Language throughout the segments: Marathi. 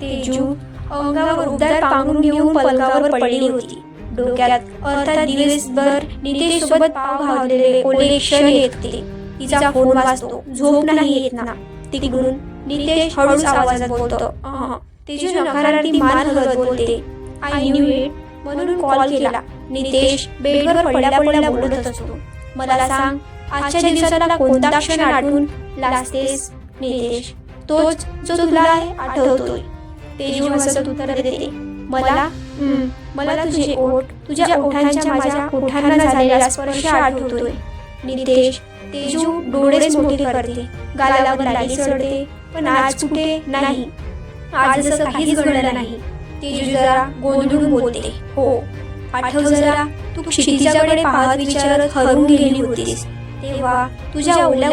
तेजू अंगावर उबदार पांघरून घेऊन पलकावर पडली होती. डोक्यात अर्थात दिवसभर नितेश सोबत पाव घावलेले ओले क्षण येत तिचा फोन वाजतो. झोप नाही येत ना. तिकडून नितेश हळूच आवाजात बोलतो तेजू नकारार्थी मान हलत बोलते. आय न्यू इट म्हणून कॉल केला. नितेश बेडवर पडल्या पडल्या बोलत असतो. मला सांग आजच्या दिवसाला कोणता क्षण आठवून लाजतेस नितेश? तोच जो तुला आठवतोय. तेजू हसत उत्तर देते मला हं, मला तुझे ओठ तुझ्या ओठांच्या माझ्या ओठांना झालेला स्पर्श आठवतोय. नितेश तेजू डोळेच मोठे करते. गालावर लाली चढते पण आज कुठे नाही. आज असं काहीच घडलं नाही. तेजू जरा गोंधळून बोलते. हो. आठव जरा तू क्षितिजाकडे पाहत विचारत हरवून गेली होतीस. तेव्हा तुझ्या ओल्या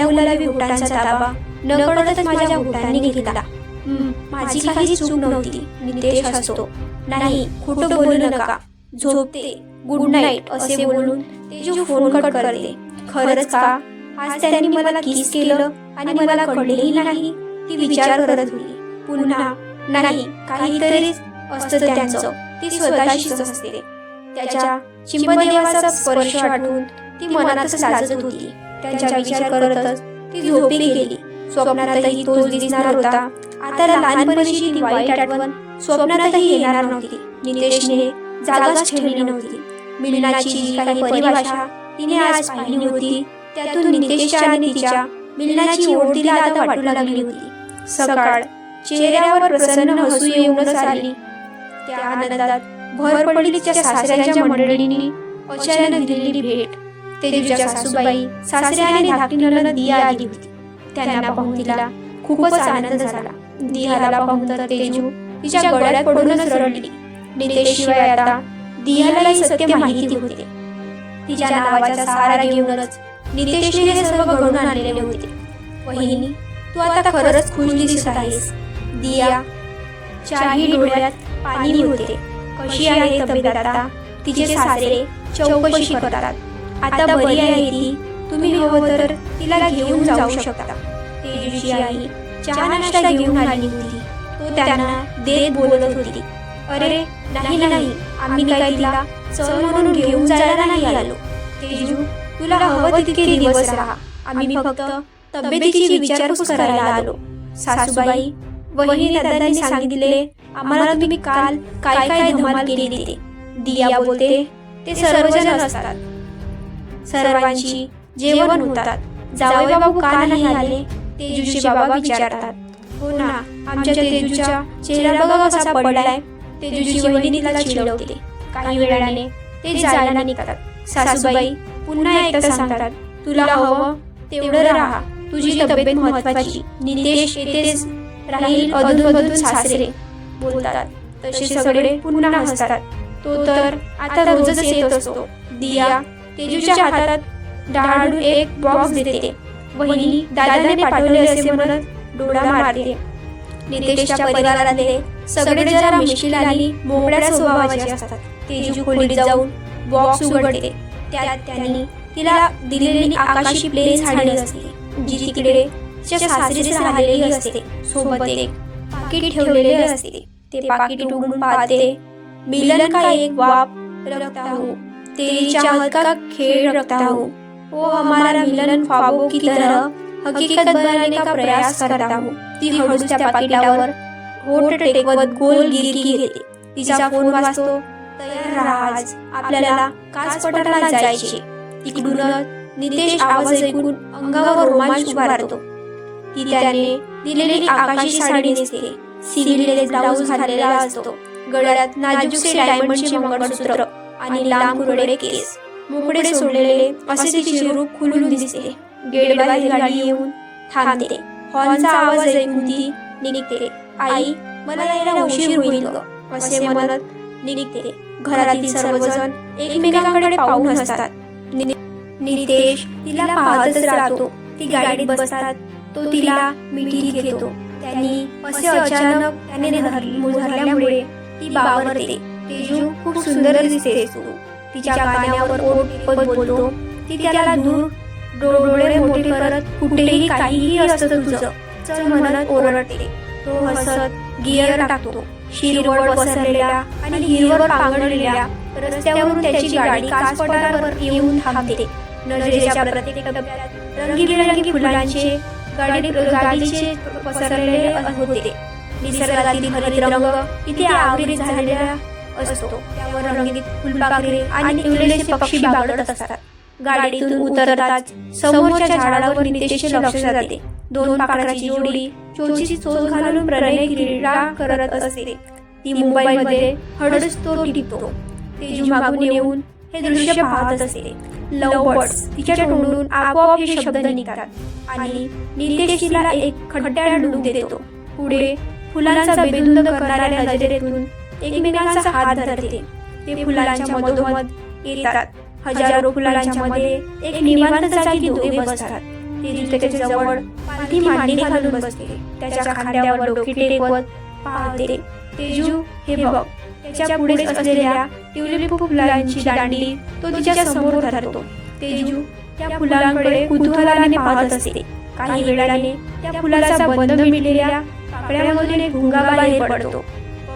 ओठांचा ताबा नकळतच माझ्या ओठांनी घेतला. हं, माझी काही चूक नव्हती. नितेश हसतो नाही खोटं बोलू नका. झोपते. गुड नाईट असे बोलून तेजू फोन कट करते. खरंच का? आज त्यांनी मला किस केलं आणि मला कळलेही नाही. ती विचार करत होती. पुन्हा नाही काहीतरीच असतं त्यांचं. ती स्वतःशीच असते. त्याच्या चिंबदेवाचा स्पर्श आठवून ती मनातच लाजत होती. त्यांचा विचार करतच ती झोपी गेली. स्वप्नातही तोच दिसणार होता. आता लहानपणीची ती वाईट आठवण स्वप्नातही येणार नव्हती. नितेशने जागाच ठेवली नव्हती. मिलनाची काही परिभाषा तिने आज पाहिली होती त्यातून नितेशच्या आणि तिच्या मिलनाची ओढ तिला आता वाटू लागली होती. सकाळ चेहऱ्यावर प्रसन्न हसू येऊनच आली. त्या आनंदात भर पडली तिच्या सासऱ्यांच्या मंडळींनी. अचानक दिलेली भेट. ते तिच्या सासूबाई सासरे आणि धाकटी नणंद दिया आली होती. त्यांना पाहून तिला खूपच आनंद झाला. दिहाला पाहून तर तेजू तिच्या गळ्यात पडूनच रडली. नितेशशिवाय आता दियालाही सत्य माहिती होते. तिच्या नावाचा सहारा घेऊनच नितेशने हे सर्व घडून आणलेले होते. वहिनी तू आता खरंच खुश दिसत आहेस. दिया चारही डोळ्यात पाणी होते. कशी आहे तब्येत आता? तिचे सासरे चौकशी करतात. आता बरी आहे ती. तुम्ही हवं तर तिला घेऊन जाऊ शकता. तेजूची आई चहा नाश्ता घेऊन आली होती. तो त्यांना देत बोलत होती. अरे नाही नाही आम्ही काय तिला चल म्हणून घेऊन जायला नाही आलो. तेजू तुला हवं तितके दिवस राहा. आम्ही फक्त तब्येतीची विचारपूस करायला आलो. सासूबाई वहिनी दादांनी सांगितले आम्हाला तुम्ही काल काय काय धमाल केली ते? दिया बोलते ते सर्वजण असतात सर्वांची जेवण होतात. जावे बाबू का नाही आले? तेजूशी बाबा विचारतात हो ना आमच्या तेजूचा चेहरा बघा कसा पडलाय. तेजूची वहिनी तिला चिडवते. काही वेळाने ते जायला निघतात. सासूबाई पुन्हा एकदा सांगतात तुला हवं तेवढं राहा. तुझी तब्येत महत्वाची नितेश येतेच राहील अधूनमधून सासरे. बोलतात. तसे सगळे पुन्हा हसतात. तो तर आता रोजच येत असतो. दिया तेजूच्या हातात डाळू एक बॉक्स देते. वहिनी दादाने पाठवले असे म्हणत डोळा मारते. नितेशच्या परिवारातले सगळे जरा मिशील आणि मोकळ्या स्वभावाचे असतात. तेजू खोलीत जाऊन बॉक्स उघडते. त्यात त्यांनी तिला दिलेली आकाशी प्लेन साडी असते जी तिकडे तिच्या सासरीच राहिलेली असते. सोबत एक पाकिट ठेवलेले असते. ते पाकिट उघडून पाहते मिलन का एक वाप रक्ता हो तेरी चाहत का खेल रखता हूँ वो हमारा मिलन ख्वाबों की तरह हकीकत बनाने का प्रयास करता हो। ती हळूच त्या पाकिटावर होट टेकवत गोल गिरी घेते। तिचा फोन वाजतो तयार राहा आज आपल्याला काच पटाला जायचे. तिकडूनच नितेश आवाज ऐकून अंगावर रोमांच उभारतो. ती त्याने दिलेली आकाशी साडी नेसते. सिलेले ब्लाऊज घातलेला असतो. गळ्यात नाजूकसे डायमंडचे मंगळसूत्र आणि लांब कुरडे केस. मोकळे सोडलेले असे तिचे रूप खुलून दिसते. गेटबाहेर गाडी येऊन थांबते. हॉर्नचा आवाज ऐकून ती निघते. आई मला यायला उशीर होईल असे म्हणत निघते. घरातील सर्वजण एकमेकांकडे पाहून असतात नितेश तिला पाहतच राहतो. ती गाडीत बसतात. तो तिला मिठी घेतो. त्यांनी असे अचानक त्याने धर- धरल्यामुळे ती बावरते. तेजू खूप सुंदर दिसते तू. तिच्या कानावर ओठ बोलतो? ती त्याला दूर डोळे मोठे करत कुठेही काहीही असतं तुझं. चल म्हणत ओरडते. तो हसत गिअर टाकतो. शिरवळ पसरलेल्या आणि हिरवळ पांगडलेल्या रस्त्यावरून त्याची गाडी कासपठारावर येऊन थांबते. नजरेच्या प्रत्येक टप्प्यात रंगीबिरंगी फुलांचे गाडी गाडीचे पसरलेले होते. निसर्गातील हरित रंग इथे आवरीत झालेल्या असतो. त्यावर रंगीत फुलपाखरे आणि उरलेले पक्षी बागडत असतात. गाडीतून उतरताच समोरच्या झाडावर नितेशचे लक्ष जाते. दोन पाखराची जोडी चोचीची चोच घालून प्रणय क्रीडा करत असते. ती मुंबईमध्ये हडस तो टिपतो तेजू मागून येऊन हे दृश्य पाहत असते. लव तिच्या तोंडून आपोआप हे शब्द निघतात आणि नितेश तिला एक खड्ड्यात डूब देतो. पुढे फुलांचा बेधुंद करणाऱ्या नजरेतून एकमेकांचा हात धरते. ते फुलांच्या मधोमध येतात. हजारो फुलांच्या मध्ये एक निवांत जागी दोघे बसतात. तेजू त्याच्याजवळ पाठी मांडी घालून बसते. त्याच्या खांद्यावर डोके टेकवत पाहते. तेजू हे बघ त्याच्या पुढे असलेल्या ट्युलिप फुलांची दांडी तो तिच्या समोर धरतो. तेजू त्या फुलांकडे कुतूहलाने पाहत असते. काही वेळाने त्या फुलाचा बंद मिळलेल्या कापड्यामधून एक भुंगा बाहेर पडतो.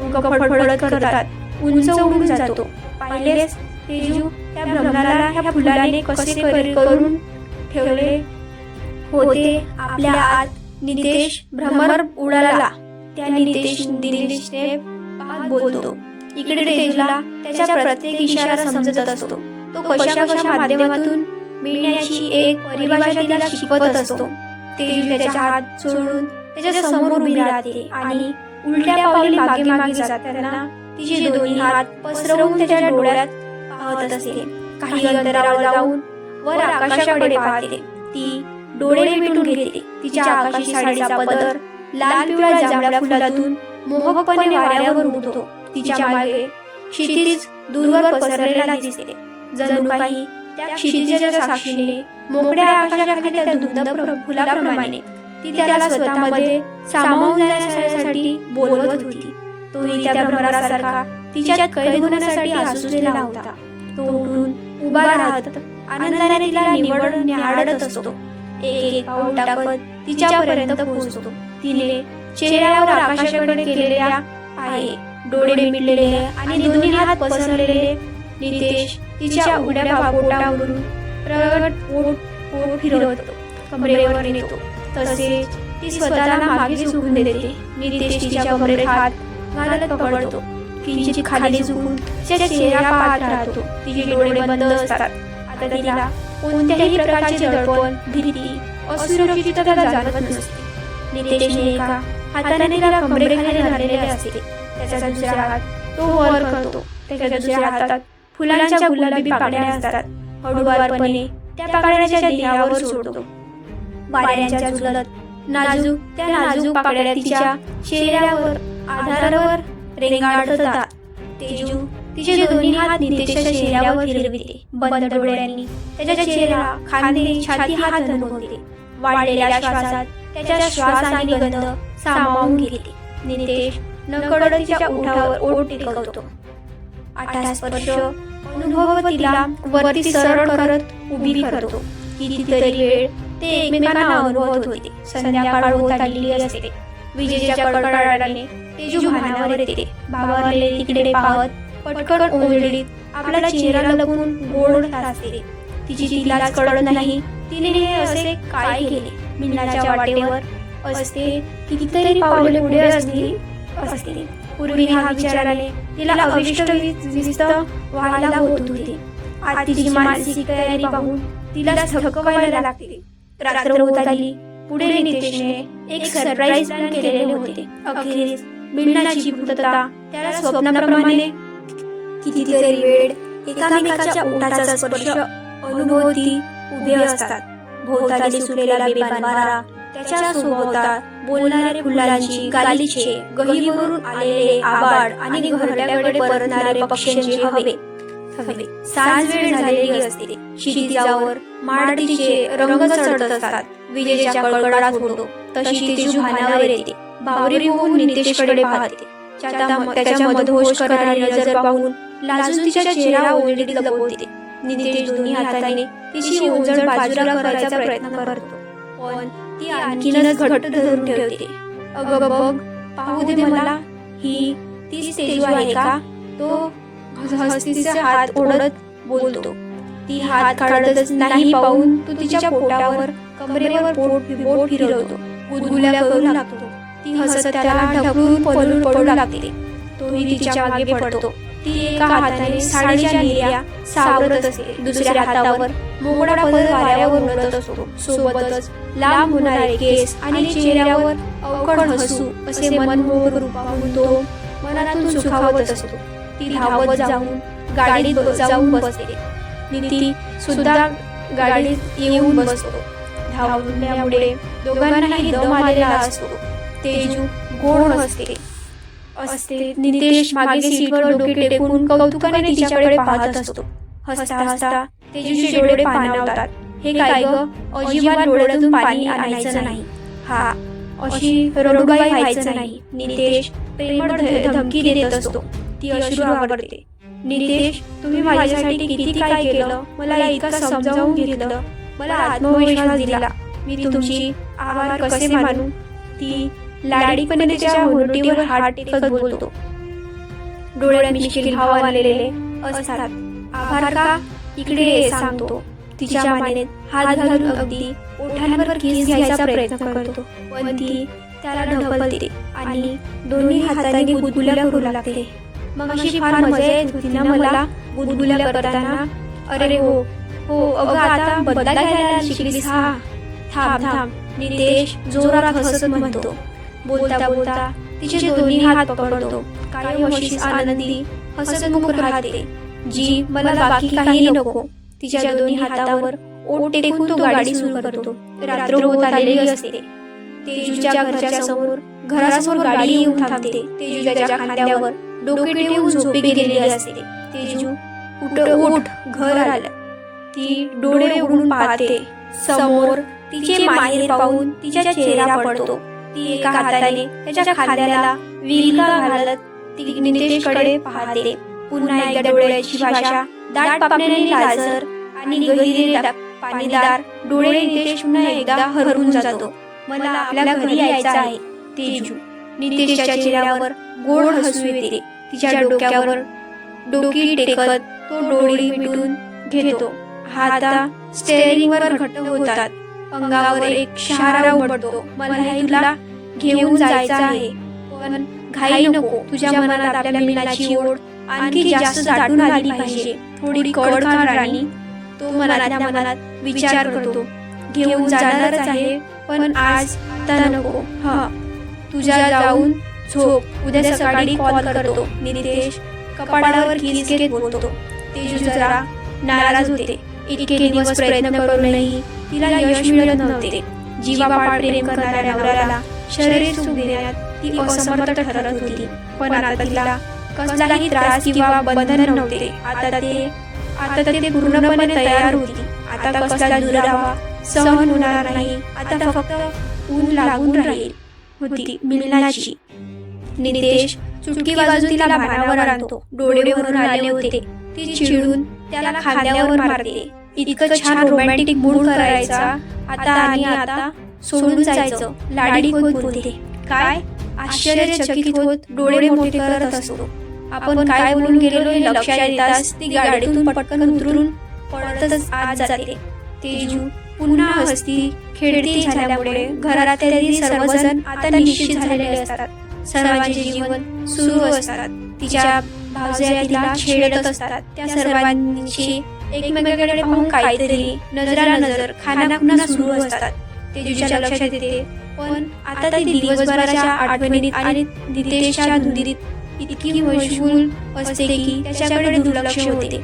पंख फडफडत करतात. उंच उडून जातो. पाहिलेस तेजू त्या भ्रमणाला ह्या फुलाने कसे करून ठेवले? होते आपल्या आत नितेश भ्रमर उडाला. त्या नितेश दिनेशने बोलतो इकडे तेजूला त्याच्या प्रत्येक इशारा समजत असतो. तो कशा कशा माध्यमातून मिळण्याची एक परिभाषा तिला शिकवत असतो. तेजू त्याच्या हात सोडून त्याच्यासमोर उभी राहते आणि उलट्या पावली मागे मागे जाताना तिचे दोन्ही हात पसरवून त्याच्या डोळ्यात पाहत असते. काही अंतरावर जाऊन वर आकाशाकडे पाहते. ती डोळे मिटून घेते. तिच्या आकाशी साडीचा पदर लाल पिवळ्या जांभळ्या फुलातून मोहकपणे वाऱ्यावर उडतो. तिच्यामागे क्षितिज दूरवर पसरलेला दिसते. जणू काही त्या क्षितिजाच्या साक्षीने मोकळ्या आकाशाखाली त्या धुंद प्र- फुलाप्रमाणे ती त्याला स्वतःमध्ये सामावून जाण्यासाठी बोलवत होती. तोही त्या भ्रमरासारखा तिच्यात कैद होण्यासाठी आसुसलेला होता. तो उठून उभा राहत आनंदाने तिला निवड निहाळत असतो. एक एक पाऊल टाकत तिच्यापर्यंत पोहोचतो. तिने चेहऱ्यावर आकाशाकडे केलेल्या आहे डोळे मिटलेले आणि दोन्ही हात पसरलेले नितेश तिच्या उघड्या पापोटावरून प्रगट पोट पोट फिरवतो कमरेवर नेतो. तसेच ती स्वतःला मागे झुकून देते. नितेश तिच्या कमरेत हात घालत पकडतो. किंचित खाली झुकून तिच्या चेहरा पाहत राहतो. तिचे डोळे बंद असतात. आता तिला कोणत्याही प्रकारचे दडपण भीती असुरक्षितता जाणवत नसते. नितेशने एका हाताने तिला कमरेखाली धरलेले असते. त्याचा दुसरा हात तो वर करतो. त्याच्या दुसऱ्या हातात फुलांच्या गुलाबी पाकड्या असतात. हळूवारपणे त्या पाकड्याच्या देहावर सोडतो. वाऱ्यांच्या झुलत नाजूक त्या नाजूक पाकड्या तिच्या चेहऱ्यावर आधारावर रेंगाळत होता तेजू तिचे दोन्ही हात नितेशच्या चेहऱ्यावर फिरविते बंद डोळ्यांनी त्याच्या चेहरा खांदे छाती हात धनवते. वाढलेल्या श्वासात त्याच्या श्वास आणि गंध सामावून घेते. नितेश नकळत तिच्या ओठावर ओठ टिकवतो. आठा स्पर्श अनुभव तिला वरती सरळ करत उभी करतो. कितीतरी वेळ ते एकमेकांना अनुभवत होते. संध्याकाळ होत आलेली असते. विजेच्या कडकडाटाने तेजू भानावर येते. बाबारले तिकडे पाहत पटकन ओंजळीत आपला चेहरा लगून गोड हसते तिची तिलाच कळत नाही. तिने हे असे काय केले? मिलनाच्या वाटेवर असते कितीतरी पावले पुढे असली असते पूर्वी हा विचाराने तिला अविष्ट विस्त व्हायला होत होते. आज तिची मानसिक तयारी पाहून तिला थकवायला लागते. रात्र होत आली पुढे नितेशने एक सरप्राईज प्लॅन केलेले होते. अखेरीस मिळण्याची पूर्तता. त्याला स्वप्नाप्रमाणे कितीतरी वेळ एकामेकाच्या ओठाचा स्पर्श अनुभवती उभे असतात. भोवताली सुटलेला बेबान वारा त्याच्या सोबतात बोलणारे फुलांची गालीचे गहीवरून आलेले आबाड आणि घरट्याकडे परतणारे पक्ष्यांचे हवे. हवे सांज वेळ झालेली असते. क्षितिजावर माडतीचे रंग चढत असतात. विजेच्या कडकडाट होतो. तशी तेजू भानावर येते. बावरी होऊन नितेशकडे पाहते. त्याच्या- त्याच्या करणारी नजर पाहून लाजून तिच्या चेहरा ओळीत लपवते. नितेश दोन्ही हाताने तिची ओंजळ बाजूला करायचा प्रयत्न करतो. पण ती आणखीनच घट्ट धरून ठेवते. अगं बघ पाहू दे मला ही तीच तेजू आहे का? तो हस्तीचे हात ओढत बोलतो. ती हात काढतच नाही पाहून तो तिच्या पोटावर कमरेवर पोट बोट फिरवतो. गुदगुल्या करू लागतो. ती हसत त्याला ढकलून पळून पडू लागते. तोही तिच्यामागे पडतो. ती एका हाताने साडीच्या निर्या सावरत असते. दुसऱ्या हातावर मोकळा पदर वाऱ्यावर उडत असतो. सोबतच लांब होणारे केस आणि चेहऱ्यावर अवकड हसू असे मनमोहक रूप पाहून तो मनातून सुखावत असतो. ती धावत जाऊन गाडीत जाऊन बसते. नीती सुद्धा गाडीत येऊन बसतो. धावण्यामुळे दोघांनाही दम आलेला असतो. तेजू गोड हसते. असते. नितेश मागे सीटवर डोके टेकून कौतुकाने तिच्याकडे पाहत असतो. हसता हसता तेजूचे डोळे पाणावतात हे काय ग? अजिबात डोळ्यातून पाणी आणायचं नाही. हा अशी रडुबाई व्हायचं नाही. नितेश प्रेमळ धमकी देत असतो. ती अश्रू आवडते नितेश तुम्ही माझ्यासाठी किती काय केलं? मला इतकं समजावून घेतलं. मला आत्मविश्वास दिला. मी तुमची आभार कसे मानू? ती लाडीपणे तिच्या मुरटीवर हात टेकत बोलतो. डोळ्यात मिश्किल भाव आलेले असतात. आभार का? इकडे सांगतो. तिच्या मानेत हात घालून अगदी ओठांवर किस घ्यायचा प्रयत्न करतो. पण ती त्याला ढकलते आणि दोन्ही हाताने गुदगुल्या करू लागते. मग अशी फार मजा येत होती ना मला? गुदगुल्या करताना? अरे हो. हो अगं आता बदला घ्यायला शिकलीस हा. थांब थांब. नितेश जोरात हसत म्हणतो. बोलता बोलता तिचे दोन्ही हात पकडतो. कायम अशीच आनंदी हसतमुख राहते. जी मला बाकी काही नको. तिच्या दोन्ही हातावर ओट टेकून तो गाडी सुरू करतो. रात्र होत आलेली असते. तेजूच्या घरच्या समोर घरासमोर गाडी येऊन थांबते. तेजूच्या खांद्यावर. डोके ठेवून झोपी गेलेली असते. तेजू उठ उठ घर आलं. ती डोळे उघडून पाहते. समोर तिचे माहेर पाहून तिच्या चेहरा पडतो. ती एका हाताने त्याच्या खांद्याला विलका घालत ती नितेशकडे पाहते. पुन्हा एकदा डोळ्याची भाषा दाट पापण्याने लाजर आणि गहिरे पाणीदार डोळे नितेश पुन्हा एकदा हरवून जातो. मला आपल्या घरी यायचं आहे. तेजू नितेशच्या चेहऱ्यावर गोड हसू येते. तिच्या डोक्यावर डोकी टेकत तो डोळी मिटून घेतो. हाता स्टेअरिंगवर घट्ट होतात. अंगावर एक शारा उमटतो. मला तुला घेऊन जायचं आहे. पण घाई नको. तुझ्या मनात आपल्या मिलनाची ओढ आणखी जास्त दाटून आली पाहिजे. थोडी कड काढ राणी. तो मनातल्या मनात विचार करतो. घेऊन जाणारच आहे पण आज आता नको. हा. तुझ्या जाऊन झोप उद्या सकाळी कॉल करतो. नितेश कपाडावर किस घेत बोलतो. तेजू जरा नाराज होते. इतके दिवस प्रयत्न करूनही तिला यश मिळत नव्हते. जीवापाड प्रेम करणाऱ्या नवऱ्याला शरीर सुख देण्यात ती असमर्थ ठरत होती. पण आता तिला कसलाही त्रास किंवा बंधन नव्हते. आता ते आता ते पूर्णपणे तयार होती. आता कसला दुरावा सहन होणार नाही. आता फक्त ऊन लागून राहील होती मिलनाची. नितेश चुटकी वाजून तिला भानावर आणतो. डोळे भरून आले होते. ती चिडून त्याला खांद्यावर मारते. इतकं छान रोमॅन्टिक मूड करायचा. आता आणि आता सोडून जायचं. लाडी होत बोलते? काय? आश्चर्यचकित होत डोळे मोठे करत असतो. आपण काय बोलून गेलेलो लक्षात येताच ती गाडीतून पटकन उतरून पडतच आत जाते. तेजू पुन्हा हसती खेळती झाल्यामुळे घरातले सर्वजण आता निश्चित झालेले असतात. सर्वांचे जीवन सुरू असतात. तिच्या भावजया तिला छेडत असतात. त्या सर्वांची एकमेकांकडे पाहून काहीतरी नजरा नजर खानाखुना सुरू असतात. तेजूच्या लक्षात येते. पण आता ती दिवसभराच्या आठवणीत आणि नितेशच्या धुंदीत इतकी मशगूल असते की त्याच्याकडे दुर्लक्ष होते.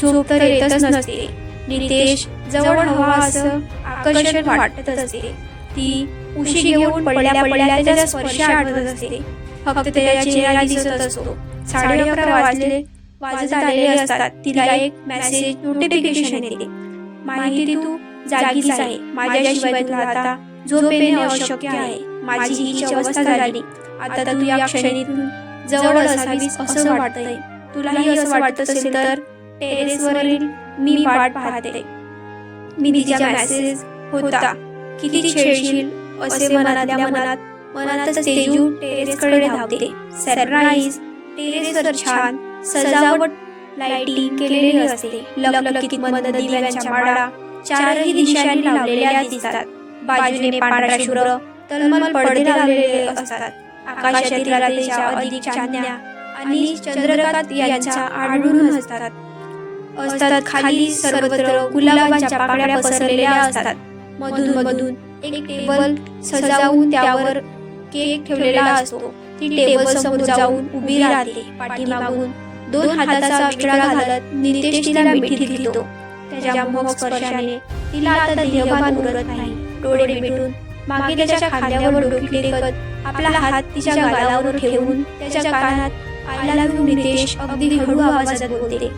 झोप तर येतच नसते. नितेश जवळ हवा असं आकर्षण वाटत असते. ती उशी घेऊन पडल्या पडल्या त्याचा स्पर्श आठवत असते. फक्त त्याच्या चेहरा दिसत असतो. साडे अकरा वाजले वाजत आलेले असतात. तिला एक मेसेज नोटिफिकेशन येते. माहिती तू जागीच आहे. माझ्याशिवाय तुला आता झोप येणे अशक्य आहे. माझी हीची अवस्था झाली. आता तू या क्षणीतून जवळ असावीस असं वाटतंय. तुलाही असं वाटत असेल तर टेरेसवरील मी वाट पाहते. मी तिच्या मेसेज होता. किती छेडशील असे मनातल्या मनात मनातच तेजू टेरेसकडे धावते. टेरेसवर छान सजावट लाइटिंग केलेली असते. लखलखीत मंद दिव्यांच्या माळा चारही दिशांनी लावलेल्या दिसतात. बाजूने पांढरा शुभ्र तलमल पडदे लावलेले असतात. आकाशातील रात्रीच्या अधिक चांदण्या आणि चंद्रकांत यांच्या आढळून असतात. असतात खाली सर्वत्र गुलाबाच्या पाकळ्या पसरलेल्या असतात. मधून मधून एक टेबल सजावून त्यावर केक ठेवलेला असतो. ती टेबल समोर जाऊन उभी राहते पाठीमागून. दोन हाताचा विळा घालत नितेश तिला मिठी दितो. त्याच्या मग स्पर्शाने तिला आता देहभान उरत नाही. डोळे मिटून मागे त्याच्या खांद्यावर डोकी टेकत आपला हात तिच्या गालावर ठेवून त्याच्या कानात नितेश अगदी हळू आवाजात बोलते.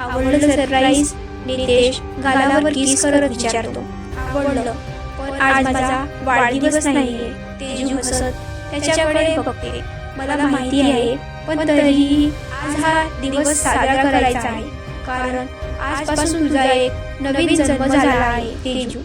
आवडलं सरप्राईज नितेश गालावर किस करत विचारतो. आवडलं पण आज माझा वाढदिवस नाहीये तेजू हसत त्याच्याकडे बघते. मला माहिती आहे पण तरीही आज हा दिवस साजरा करायचा आहे. कारण आजपासून तुझा एक नवीन जन्म झाला आहे तेजू.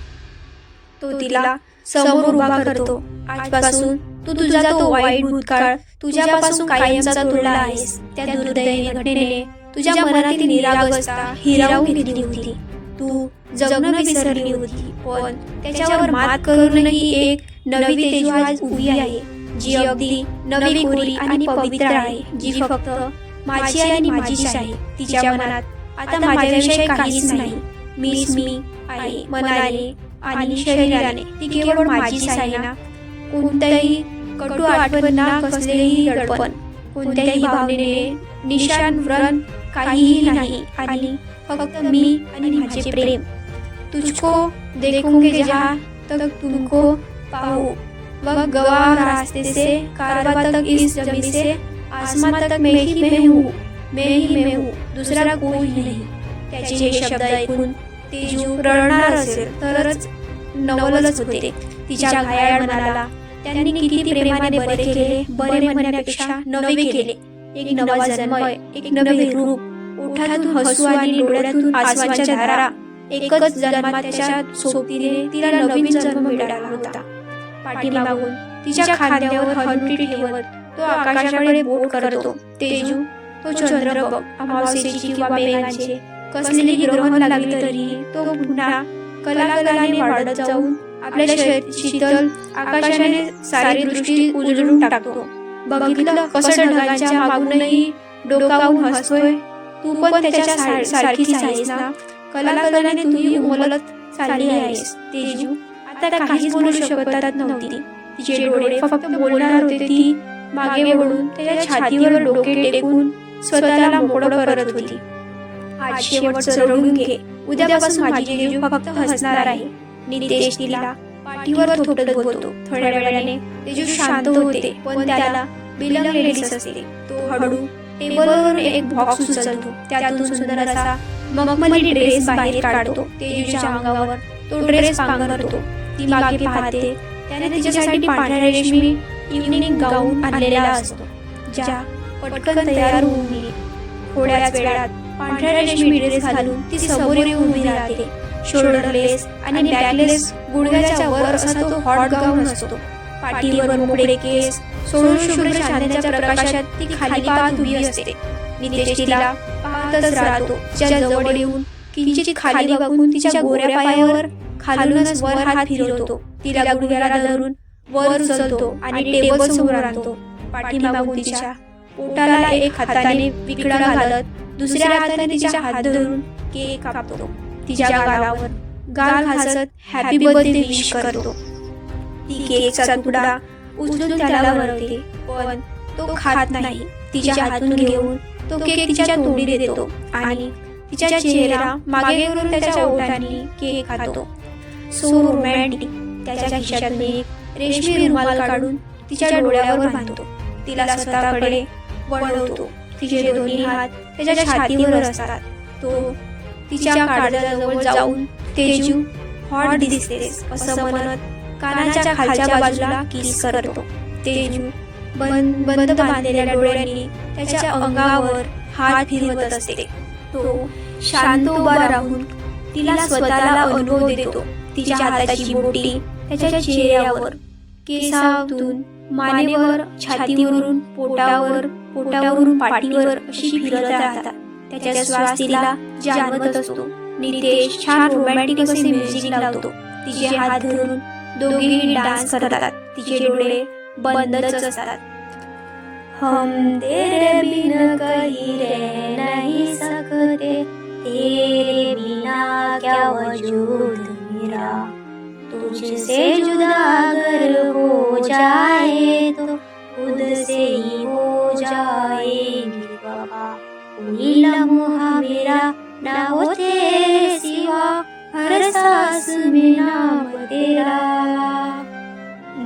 तो तिला समोर उभा करतो. आजपासून तू तुझा तो वाईट भूतकाळ तुझ्यापासून कायमचा तोडला आहेस. त्या दुर्दैवी घटनेने तुझ्या मनातील निरागसता हिरावून घेतली होती. तू जगणं विसरली होती. पण त्याच्यावर मात करूनही एक नवी तेजवाज उभी आहे जी अगदी नवी कोरी आणि पवित्र आहे जी फक्त माझी आणि माझीच आहे तिच्या मनात. आता माझ्याविषयी काहीच नाही. मीच मी आहे मनाने आणि शरीराने ती केवळ माझीच आहे ना? कोणत्याही कटू आठवण ना कसलेही दडपण. कोणत्याही भावनेने निशान व्रण काहीही नाही आणि फक्त मी आणि माझे प्रेम. तुझको देखूंगे जहाँ तक तुमको पाहू वह गवाह रास्ते से कारवा तक इस जमी से आसमां तक मैं ही मैं हूँ। मैं ही मैं हूँ दुसरा कोई नहीं। त्याचे हे शब्द ऐकून तेजू रडणार असेल तरच नवलच होते। तिच्या घायाळ मनाला। त्यांनी किती प्रेमाने बरे केले बरे म्हणण्यापेक्षा नवे केले। एक नवा जन्म एक नवे रूप। ओठातून हसू आणि डोळ्यातून आसवाच्या धारा एकच जन्मात त्याच्या सोबतीने तिला नवीन जन्म मिळाला होता. पाठीमागून तिच्या खांद्यावर हनुटी ठेवत तो आकाशाकडे बोट करतो. तेजू तो चंद्र बघ अमावस्येची किंवा मेघांचे कसलेली ग्रहण लागले तरी तो पुन्हा कलाकलाने वाढत जाऊन आपल्या शीतल आकाशाने सारी दृष्टी उजळून टाकतो. बघितलं कसं ढगांच्या मागूनही डोकावून हसतोय? तू पण त्याच्या सारखीच आहेस ना? कलाकलाने तूही उमलत चालली आहेस. तेजू आता काहीच बोलू शकत नव्हती. तिचे डोळे फक्त बोलणार होते ती मागे वळून त्याच्या छातीवर डोके टेकून स्वतःला मोकळं करत होती. आज शेवटचं रडून घे. उद्यापासून माझी जेजू फक्त हसणार आहे. नितेश तिला पाठीवर थोपटत बोलतो थोड्या वेळाने तेजू शांत होते. पण त्याला बिलगलेलीच असते. तो हळू टेबलवरून एक बॉक्स उचलतो. त्यातून सुंदर असा मखमली ड्रेस बाहेर काढतो. तेजूच्या अंगावर तो ड्रेस पांघरतो. ती मागे पाहते. त्याने तिच्यासाठी पांढऱ्या रेशमी इव्हनिंग गाऊन आणलेला असतो ज्या पटकन तयार होऊन गेली. थोड्याच वेळात पांढऱ्या रेशमी ड्रेस घालून ती समोर येऊन उभी राहते. शोल्डर लेस आणि बॅकलेस गुडघ्याच्या वर असा तो हॉट गाऊन असतो. पाठीवर मोकळे केस सोडून शुभ्र चांदण्याच्या प्रकाशात ती खाली पाहत उभी असते. नितेश तिला पाहतच राहतो. तिच्या जवळ येऊन किंचित खाली बघून तिच्या गोऱ्या पायावर खालूनच वर हात फिरवतो. तिला गुडघ्याला धरून वर उचलतो आणि टेबल समोर आणतो. पाठीमागून तिच्या पोटाला एक हाताने विकडा घालत दुसऱ्या हाताने तिच्या हात धरून केक कापतो. तिच्या गालावर गाल घासत हॅपी बर्थडे विश करतो. ती केकचा तुकडा उचलून त्याला वरवते. पण तो खात नाही. तिच्या हातून घेऊन तो केक तिच्या तोंडी देतो आणि तिच्या चेहरा मागे करून त्याच्या ओठांनी केक खातो. सो रोमॅन्टिक त्याच्या खिशातून एक रेशमी रुमाल काढून तिच्या डोळ्यावर बांधतो. तिला स्वतःकडे वळवतो. तिचे दोन्ही हात त्याच्या छातीवर असतात. तो तिच्या काळजाजवळ जाऊन तेजू हॉट दिसतेस असं म्हणत कानाच्या खालच्या बाजूला किस करतो. तेजू बंद बंद बांधलेल्या डोळ्यांनी त्याच्या अंगावर हात फिरवत असते. तो शांत उभा राहून तिला स्वतःला अनुभव देतो. तिच्या हाताची बोटी त्याच्या चेहऱ्यावर केसातून मानेवर छातीवरून पोटावर पोटावरून पाठीवर अशी फिरत राहतात. त्याच्या श्वास तिला जाणवत असतो. नितेश छान रोमॅन्टिक असे म्युझिक लावतो. तिचे हात धरून दोघेही डान्स करतात. तिचे डोळे बंदच असतात. हम तेरे बिन कहीं रह नहीं सकते. तेरे बिना क्या वजूद मेरा? तुझसे जुदा अगर हो जाए तो खुद से ही हो जाएगी बाबा कोई लम्हा मेरा ना हो तेरे सिवा हर सांस में नाम तेरा।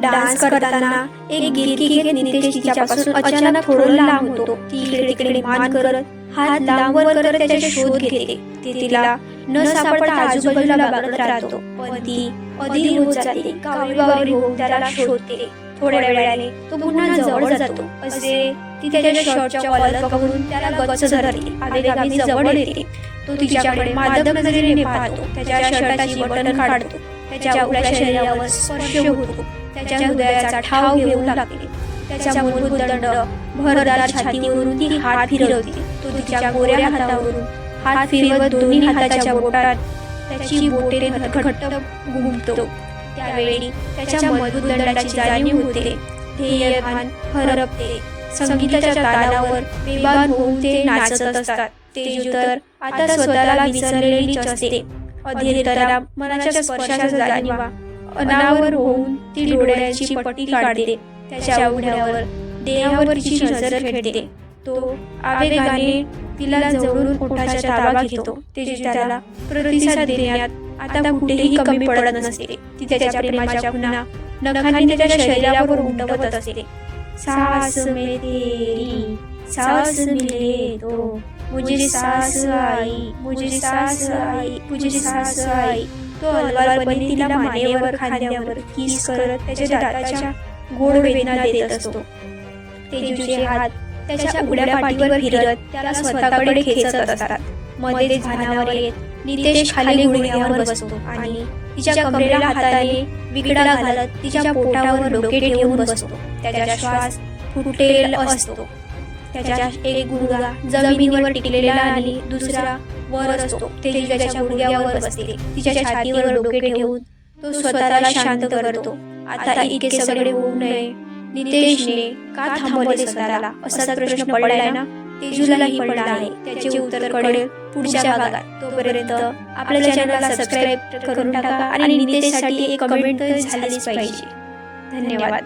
डान्स करताना एक गिरकी घेत नितेश तिच्यापासून अचानक थोडं लांब होतो. ती इकडे तिकडे मान करत हात लांबवर करत त्याचा शोध घेते. ते तिला न सापडता आजूबाजूला बघत राहतो. पण ती अधीर होत जाते. कावरी होऊन त्याला शोधते. थोड्या वेळाने तो पुन्हा जवळ जातो. असे ती त्याच्या शॉर्टच्या कॉलर पकडून त्याला गच्च धरते. आवेगाने जवळ येते. तो तिच्याकडे मादक नजरेने पाहतो. त्याच्या शर्टाची बटन काढतो. त्याच्या उघड्या शरीरावर स्पर्श होतो. त्याच्या हृदयाचा ठाव घेऊ लागते त्याच्या मूलभूत दंड भरदार छातीवरून ती हात फिरवते तो तिच्या गोऱ्या हातावरून हात फिरवत दोन्ही हाताच्या बोटात त्याची बोटे घट्ट गुंफतो त्यावेळी त्याच्या मजबूत दंडाची जाणीव होते. ध्येयभान हरपते. संगीताच्या तालावर बेभान होऊन ते नाचत असतात. तेजू तर आता स्वतःला विसरलेलीच असते. अधीरतरा मनाच्या स्पर्शाचा जाणीवा अनावर होऊन ती डोळ्याची पट्टी काढते. त्याच्या उघड्यावर देहावरची नजर फेडते तो आवेगाने तिला जवळून ओठाच्या ताबा घेतो. तेजू त्याला प्रतिसाद देण्यात आता कुठेही कमी पडत नसते. ती त्याच्या प्रेमाच्या खुणा नखाने त्याच्या शरीरावर उमटवत असते. सास में तेरी सास मिले तो. मुझे सास आई मुझे सास आई मुझे सास आई. तो अलवारपणे तिला मानेवर खांद्यावर किस करत त्याच्या दाताच्या गोड वेदना देत असतो. तेजूचे हात त्याच्या उघड्या पाठीवर फिरत त्याला स्वतःकडे खेचत असतात. मध्येच भानावर येत नितेश खाली गुडघ्यावर बसतो आणि तिच्या कमरेला हाताने विकडा घालत तिच्या पोटावर डोके ठेवून बसतो. त्याचा श्वास फुटेल असतो. त्याच्या एक गुडघा जमिनीवर टिकलेला आणि दुसरा वर असतो. ते त्याच्या गुडघ्यावर बसते तिच्या छातीवर डोके ठेवून तो स्वतःला शांत करतो. आता इतके सगळे होऊ नये. नितेशने का थांबवले स्वतःला? असा प्रश्न पडलाय ना? तेजूलाही पडला आहे. त्याचे उत्तर कळेल पुढच्या भागात. तोपर्यंत आपल्या चॅनलला सबस्क्राईब करून टाका आणि नितेशसाठी एक कमेंट झालीच पाहिजे. धन्यवाद.